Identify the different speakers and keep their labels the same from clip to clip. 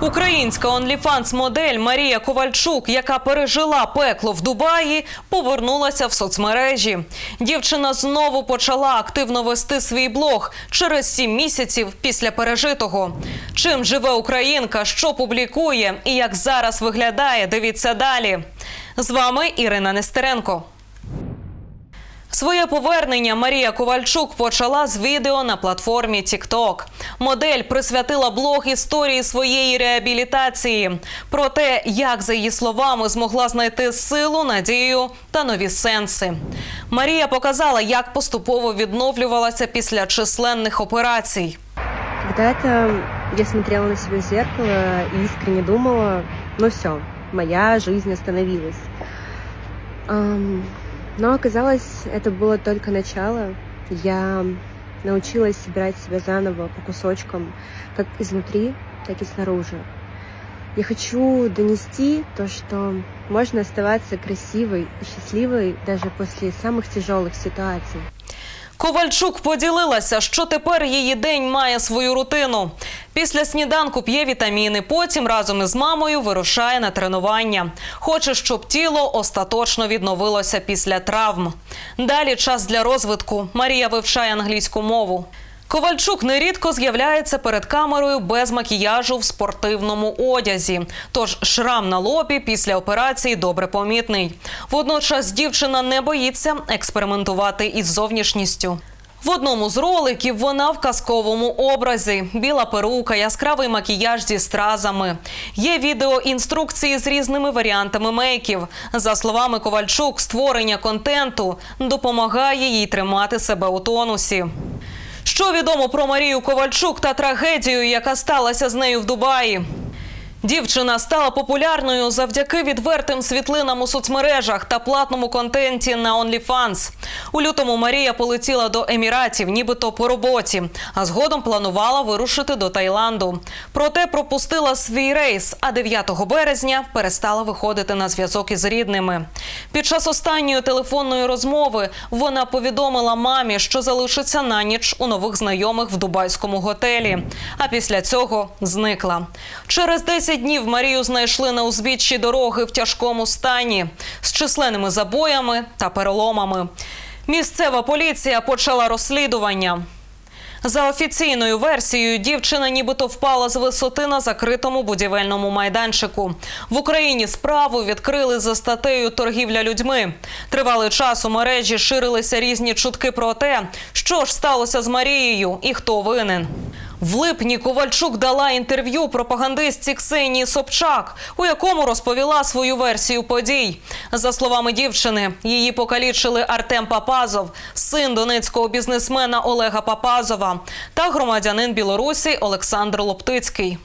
Speaker 1: Українська онліфанс модель Марія Ковальчук, яка пережила пекло в Дубаї, повернулася в соцмережі. Дівчина знову почала активно вести свій блог через сім місяців після пережитого. Чим живе українка, що публікує і як зараз виглядає, дивіться далі. З вами Ірина Нестеренко. Своє повернення Марія Ковальчук почала з відео на платформі TikTok. Модель присвятила блог історії своєї реабілітації про те, як за її словами змогла знайти силу, надію та нові сенси. Марія показала, як поступово відновлювалася після численних операцій.
Speaker 2: Когда-то я смотрела на себя в зеркало и искренне думала, ну все, моя жизнь остановилась. Но оказалось, это было только начало. Я научилась собирать себя заново по кусочкам, как изнутри, так и снаружи. Я хочу донести то, что можно оставаться красивой и счастливой даже после самых тяжелых ситуаций.
Speaker 1: Ковальчук поділилася, що тепер її день має свою рутину. Після сніданку п'є вітаміни, потім разом із мамою вирушає на тренування. Хоче, щоб тіло остаточно відновилося після травм. Далі час для розвитку. Марія вивчає англійську мову. Ковальчук нерідко з'являється перед камерою без макіяжу в спортивному одязі. Тож шрам на лобі після операції добре помітний. Водночас дівчина не боїться експериментувати із зовнішністю. В одному з роликів вона в казковому образі: біла перука, яскравий макіяж зі стразами. Є відео інструкції з різними варіантами мейків. За словами Ковальчук, створення контенту допомагає їй тримати себе у тонусі. Що відомо про Марію Ковальчук та трагедію, яка сталася з нею в Дубаї? Дівчина стала популярною завдяки відвертим світлинам у соцмережах та платному контенті на OnlyFans. У лютому Марія полетіла до Еміратів, нібито по роботі, а згодом планувала вирушити до Таїланду. Проте пропустила свій рейс, а 9 березня перестала виходити на зв'язок із рідними. Під час останньої телефонної розмови вона повідомила мамі, що залишиться на ніч у нових знайомих в дубайському готелі. А після цього зникла. Через 10 днів Марію знайшли на узбіччі дороги в тяжкому стані з численними забоями та переломами. Місцева поліція почала розслідування. За офіційною версією, дівчина нібито впала з висоти на закритому будівельному майданчику. В Україні справу відкрили за статтею торгівля людьми. Тривалий час у мережі ширилися різні чутки про те, що ж сталося з Марією і хто винен. В липні Ковальчук дала інтерв'ю пропагандистці Ксенії Собчак, у якому розповіла свою версію подій. За словами дівчини, її покалічили Артем Папазов, син донецького бізнесмена Олега Папазова та громадянин Білорусі Олександр Лоптицький.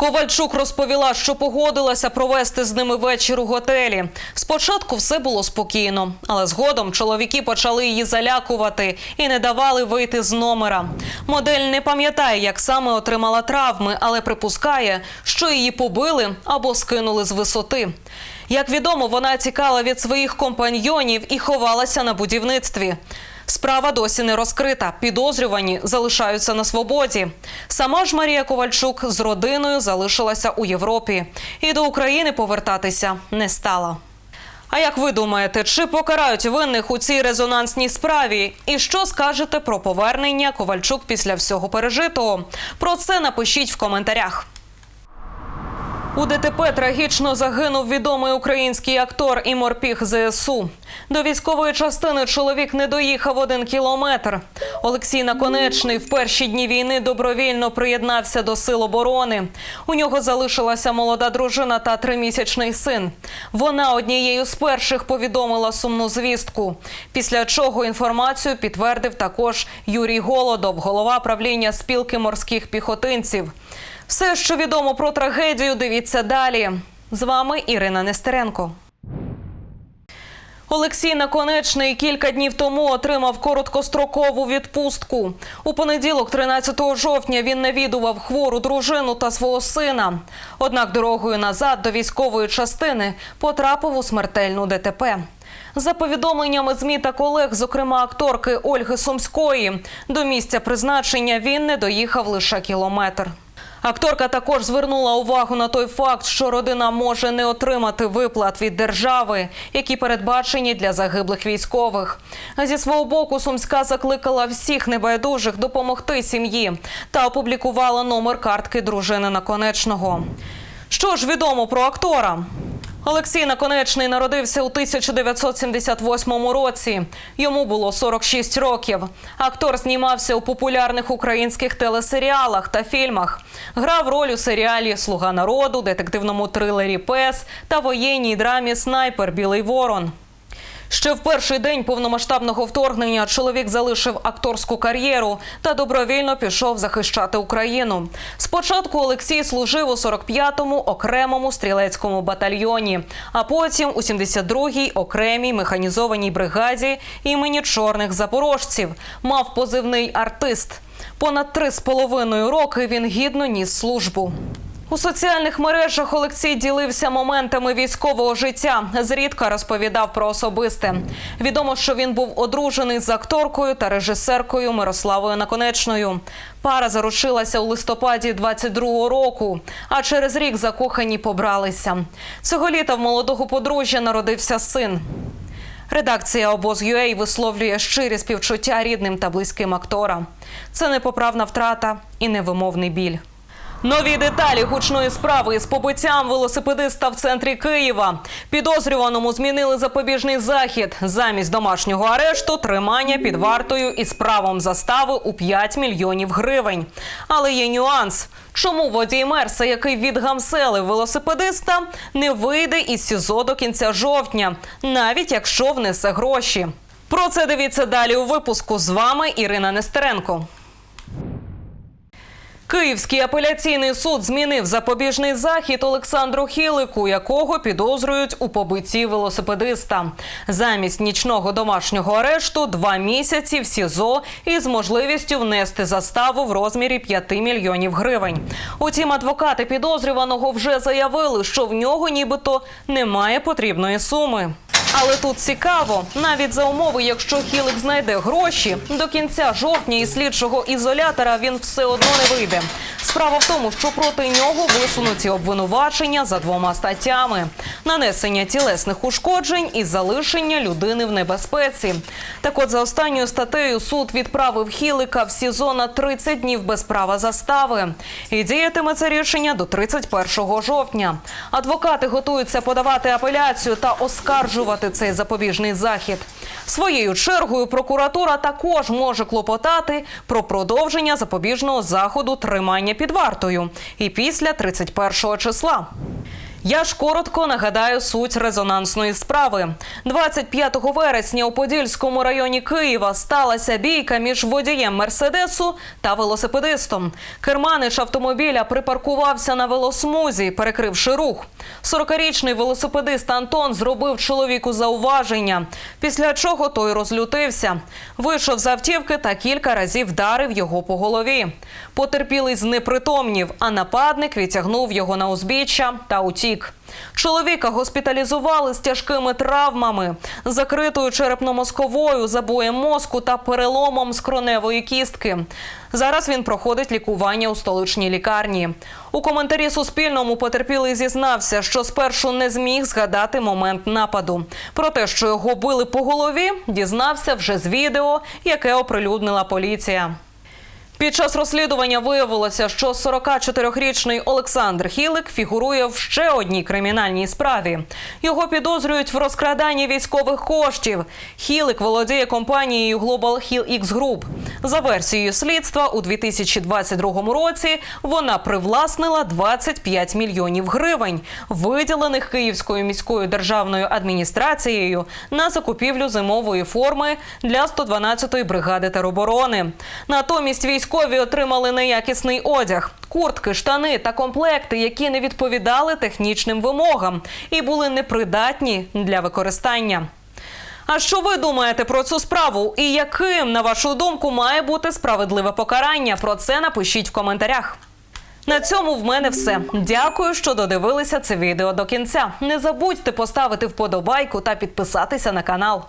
Speaker 1: Ковальчук розповіла, що погодилася провести з ними вечір у готелі. Спочатку все було спокійно, але згодом чоловіки почали її залякувати і не давали вийти з номера. Модель не пам'ятає, як саме отримала травми, але припускає, що її побили або скинули з висоти. Як відомо, вона тікала від своїх компаньйонів і ховалася на будівництві. Справа досі не розкрита. Підозрювані залишаються на свободі. Сама ж Марія Ковальчук з родиною залишилася у Європі і до України повертатися не стала. А як ви думаєте, чи покарають винних у цій резонансній справі? І що скажете про повернення Ковальчук після всього пережитого? Про це напишіть в коментарях. У ДТП трагічно загинув відомий український актор і морпіг ЗСУ. До військової частини чоловік не доїхав один кілометр. Олексій Наконечний в перші дні війни добровільно приєднався до сил оборони. У нього залишилася молода дружина та тримісячний син. Вона однією з перших повідомила сумну звістку. Після чого інформацію підтвердив також Юрій Голодов, голова правління спілки морських піхотинців. Все, що відомо про трагедію, дивіться далі. З вами Ірина Нестеренко. Олексій Наконечний кілька днів тому отримав короткострокову відпустку. У понеділок, 13 жовтня, він навідував хвору дружину та свого сина. Однак дорогою назад до військової частини потрапив у смертельну ДТП. За повідомленнями ЗМІ та колег, зокрема акторки Ольги Сумської, до місця призначення він не доїхав лише кілометр. Акторка також звернула увагу на той факт, що родина може не отримати виплат від держави, які передбачені для загиблих військових. Зі свого боку, Сумська закликала всіх небайдужих допомогти сім'ї та опублікувала номер картки дружини Наконечного. Що ж відомо про актора? Олексій Наконечний народився у 1978 році. Йому було 46 років. Актор знімався у популярних українських телесеріалах та фільмах. Грав роль у серіалі Слуга народу, детективному трилері Пес та воєнній драмі Снайпер Білий Ворон. Ще в перший день повномасштабного вторгнення чоловік залишив акторську кар'єру та добровільно пішов захищати Україну. Спочатку Олексій служив у 45-му окремому стрілецькому батальйоні, а потім у 72-й окремій механізованій бригаді імені чорних запорожців. Мав позивний артист. Понад три з половиною роки він гідно ніс службу. У соціальних мережах Олексій ділився моментами військового життя. Зрідка розповідав про особисте. Відомо, що він був одружений з акторкою та режисеркою Мирославою Наконечною. Пара заручилася у листопаді 22-го року, а через рік закохані побралися. Цього літа в молодого подружжя народився син. Редакція обоз.UA висловлює щирі співчуття рідним та близьким актора. Це непоправна втрата і невимовний біль. Нові деталі гучної справи із побиттям велосипедиста в центрі Києва. Підозрюваному змінили запобіжний захід. Замість домашнього арешту тримання під вартою із правом застави у 5 мільйонів гривень. Але є нюанс. Чому водій Мерса, який відгамселив велосипедиста, не вийде із СІЗО до кінця жовтня, навіть якщо внесе гроші? Про це дивіться далі у випуску. З вами Ірина Нестеренко. Київський апеляційний суд змінив запобіжний захід Олександру Хілику, якого підозрюють у побитті велосипедиста. Замість нічного домашнього арешту два місяці в СІЗО із можливістю внести заставу в розмірі 5 мільйонів гривень. Утім, адвокати підозрюваного вже заявили, що в нього нібито немає потрібної суми. Але тут цікаво, навіть за умови, якщо Хілик знайде гроші, до кінця жовтня і слідчого ізолятора він все одно не вийде. Справа в тому, що проти нього висунуті обвинувачення за двома статтями: нанесення тілесних ушкоджень і залишення людини в небезпеці. Так, от за останньою статтею суд відправив Хілика в СІЗО на 30 днів без права застави. І діятиме це рішення до 31 жовтня. Адвокати готуються подавати апеляцію та оскаржувати цей запобіжний захід. Своєю чергою прокуратура також може клопотати про продовження запобіжного заходу тримання під вартою і після 31 числа. Я ж коротко нагадаю суть резонансної справи. 25 вересня у Подільському районі Києва сталася бійка між водієм мерседесу та велосипедистом. Керманич автомобіля припаркувався на велосмузі, перекривши рух. 40-річний велосипедист Антон зробив чоловіку зауваження, після чого той розлютився. Вийшов з автівки та кілька разів вдарив його по голові. Потерпілий знепритомнів, а нападник відтягнув його на узбіччя та утік. Чоловіка госпіталізували з тяжкими травмами, закритою черепно-мозковою, забоєм мозку та переломом скроневої кістки. Зараз він проходить лікування у столичній лікарні. У коментарі Суспільному потерпілий зізнався, що спершу не зміг згадати момент нападу. Про те, що його били по голові, дізнався вже з відео, яке оприлюднила поліція. Під час розслідування виявилося, що 44-річний Олександр Хілик фігурує в ще одній кримінальній справі. Його підозрюють в розкраданні військових коштів. Хілик володіє компанією Global Hill X Group. За версією слідства, у 2022 році вона привласнила 25 мільйонів гривень, виділених Київською міською державною адміністрацією на закупівлю зимової форми для 112-ї бригади тероборони. Натомість військові отримали неякісний одяг, куртки, штани та комплекти, які не відповідали технічним вимогам і були непридатні для використання. А що ви думаєте про цю справу? І яким, на вашу думку, має бути справедливе покарання? Про це напишіть в коментарях. На цьому в мене все. Дякую, що додивилися це відео до кінця. Не забудьте поставити вподобайку та підписатися на канал.